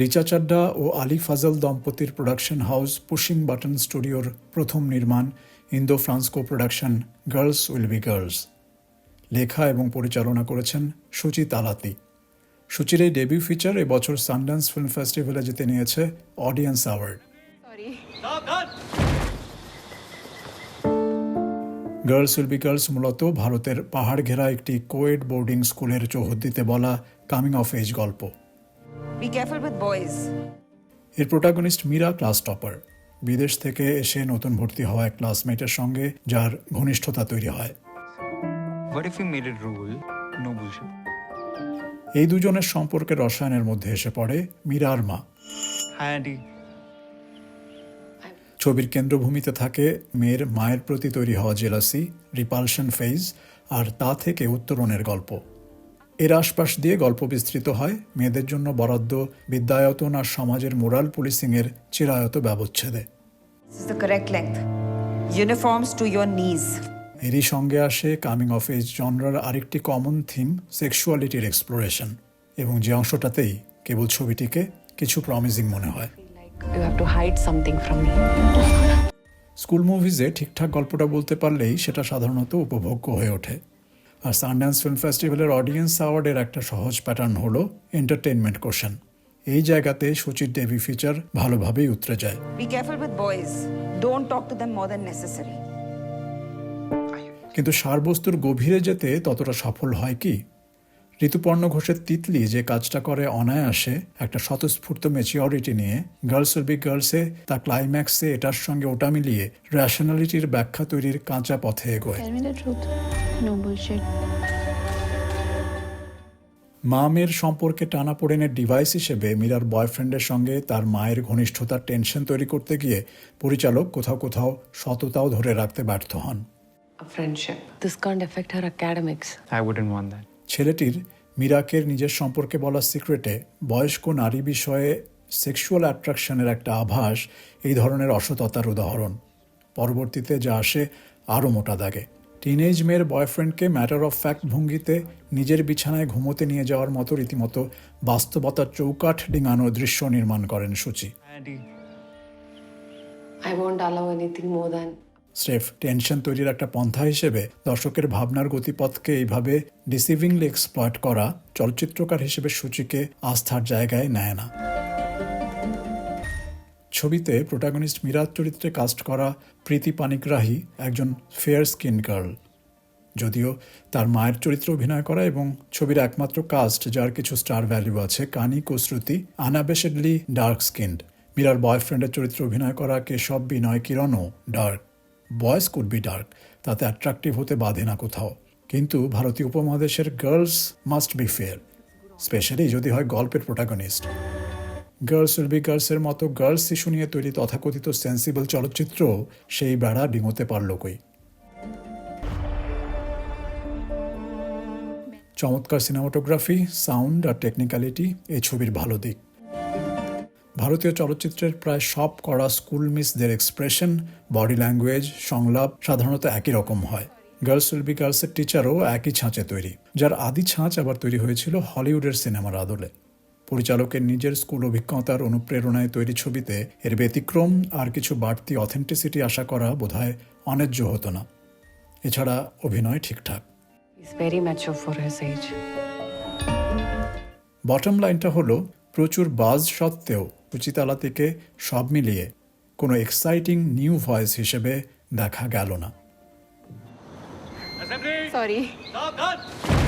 রিচা চাড্ডা ও আলী ফাজল দম্পতির production house pushing button স্টুডিওর প্রথম নির্মাণ Indo ফ্রান্সকো production girls will be girls লেখা এবং পরিচালনা করেছেন সুচি তালাতি সুচির এই ডেবিউ ফিচার এবছর সানডান্স ফিল্ম ফেস্টিভ্যালে জিতে নিয়েছে audience award girls will be girls মূলত ভারতের পাহাড় ঘেরা একটি কোয়েড বোর্ডিং স্কুলের চৌহদ্দিতে বলা কামিং অফ এজ গল্প। বি কেয়ারফুল উইথ বয়েজ এর প্রোটাগনিস্ট মীরা ক্লাস টপার বিদেশ থেকে এসে নতুন ভর্তি হওয়া এক ক্লাসমেটের সঙ্গে যার ঘনিষ্ঠতা তৈরি হয় What if we made it rule? No bullshit. এই দুজনের সম্পর্কের রসায়নের মধ্যে এসে পড়ে মীরার মা. ছবির কেন্দ্রভূমিতে থাকে মেয়ের মায়ের প্রতি তৈরি হওয়া জেলাসি রিপালশন ফেজ আর তা থেকে উত্তরণের গল্প এর আশপাশ দিয়ে গল্প বিস্তৃত হয়। মেয়েদের জন্য বরাদ্দ বিদ্যায়তন আর সমাজের মোরাল পুলিশিংয়ের চিরায়ত ব্যবচ্ছেদে. এরই সঙ্গে আসে কামিং অফ এজ জনরার আরেকটি কমন থিম সেক্সুয়ালিটির এক্সপ্লোরেশন এবং যে অংশটাতেই কেবল ছবিটিকে কিছু প্রমিজিং মনে হয়. স্কুল মুভিজে ঠিকঠাক গল্পটা বলতে পারলেই সেটা সাধারণত উপভোগ্য হয়ে ওঠে। আর সানড্যান্স ফিল্ম ফেস্টিভ্যালের অডিয়েন্স অ্যাওয়ার্ডের একটা সহজ প্যাটার্ন হল এন্টারটেনমেন্ট কোশ্চেন এই জায়গাতে সুচির দেবী ফিচার ভালোভাবেই উতরে যায়। Than necessary. কিন্তু সারবস্তুর গভীরে যেতে ততটা সফল হয় কি? ঋতুপর্ণ ঘোষের তিতলি যে কাজটা করে অনায়াসে একটা স্বতঃস্ফূর্ত মেচিওরিটি নিয়ে গার্লস উইল বি গার্লসে তা ক্লাইম্যাক্সে এটার সঙ্গে ওটা মিলিয়ে র্যাশনালিটির ব্যাখ্যা তৈরির কাঁচা পথে এগোয়. মা মেয়ের সম্পর্কে টানাপোড়েনের ডিভাইস হিসেবে মীরার বয়ফ্রেন্ডের সঙ্গে তার মায়ের ঘনিষ্ঠতার টেনশন তৈরি করতে গিয়ে পরিচালক কোথাও কোথাও সততাও ধরে রাখতে ব্যর্থ হন A friendship. This can't affect her academics. I wouldn't want that. ছেলেটির মিরাকের নিজের সম্পর্কে বলা সিক্রেটে বয়স্ক নারী বিষয়ে সেক্সুয়াল অ্যাট্রাকশনের একটা আভাস এই ধরনের অসততার উদাহরণ। পরবর্তীতে যা আসে আরও মোটা দাগে। টিনেজ মেয়ের বয়ফ্রেন্ডকে ম্যাটার অফ ফ্যাক্ট ভঙ্গিতে নিজের বিছানায় ঘুমোতে নিয়ে যাওয়ার মতো রীতিমতো বাস্তবতার চৌকাঠ ডিঙানো দৃশ্য নির্মাণ করেন সূচি। I won't allow anything more than স্রেফ টেনশন তৈরির একটা পন্থা হিসেবে দর্শকের ভাবনার গতিপথকে এইভাবে ডিসিভিংলি এক্সপ্লয়েট করা চলচ্চিত্রকার হিসেবে সূচিকে আস্থার জায়গায় নেয় না। ছবিতে প্রোটাগনিস্ট মিরাজ চরিত্রে কাস্ট করা প্রীতি পানিগ্রাহী একজন ফেয়ার স্কিন গার্ল যদিও তার মায়ের চরিত্রে অভিনয় করা এবং ছবির একমাত্র কাস্ট যার কিছু স্টার ভ্যালু আছে, কানি কুশ্রুতি আনাবেশেডলি ডার্ক স্কিন্ড মীরার বয়ফ্রেন্ডের চরিত্রে অভিনয় করা কেশব, বিনয় কিরণও dark boys could be dark, তাতে অ্যাট্রাকটিভ হতে বাধে না কোথাও। কিন্তু ভারতীয় উপমহাদেশের girls must be fair, specially যদি হয় গল্পের প্রোটাগনিস্ট। গার্লস উইল বি গার্লসের মতো গার্লস শিশু নিয়ে তৈরি তথাকথিত সেন্সিবল চলচ্চিত্র সেই বেড়া ডিঙোতে পারল কই? চমৎকার সিনেমাটোগ্রাফি, সাউন্ড আর টেকনিক্যালিটি এই ছবির ভালো দিক। ভারতীয় চলচ্চিত্রের প্রায় সব করা স্কুল মিসদের এক্সপ্রেশন বডি ল্যাঙ্গুয়েজ সংলাপ সাধারণত একই রকম হয়। গার্লস উইল বি গার্লসের টিচারও একই ছাঁচে তৈরি যার আদি ছাঁচ আবার তৈরি হয়েছিল হলিউডের সিনেমার আদলে। পরিচালকের নিজের স্কুল অভিজ্ঞতার অনুপ্রেরণায় তৈরি ছবিতে এর ব্যতিক্রম আর কিছু বাড়তি অথেন্টিসিটি আশা করা বোধহয় অন্যায্য হতো না। এছাড়া অভিনয় ঠিকঠাক. বটম লাইনটা হলো প্রচুর বাজ সত্ত্বেও রুচিতালাতিকে সব মিলিয়ে কোনো এক্সাইটিং নিউ ভয়েস হিসেবে দেখা গেল না done!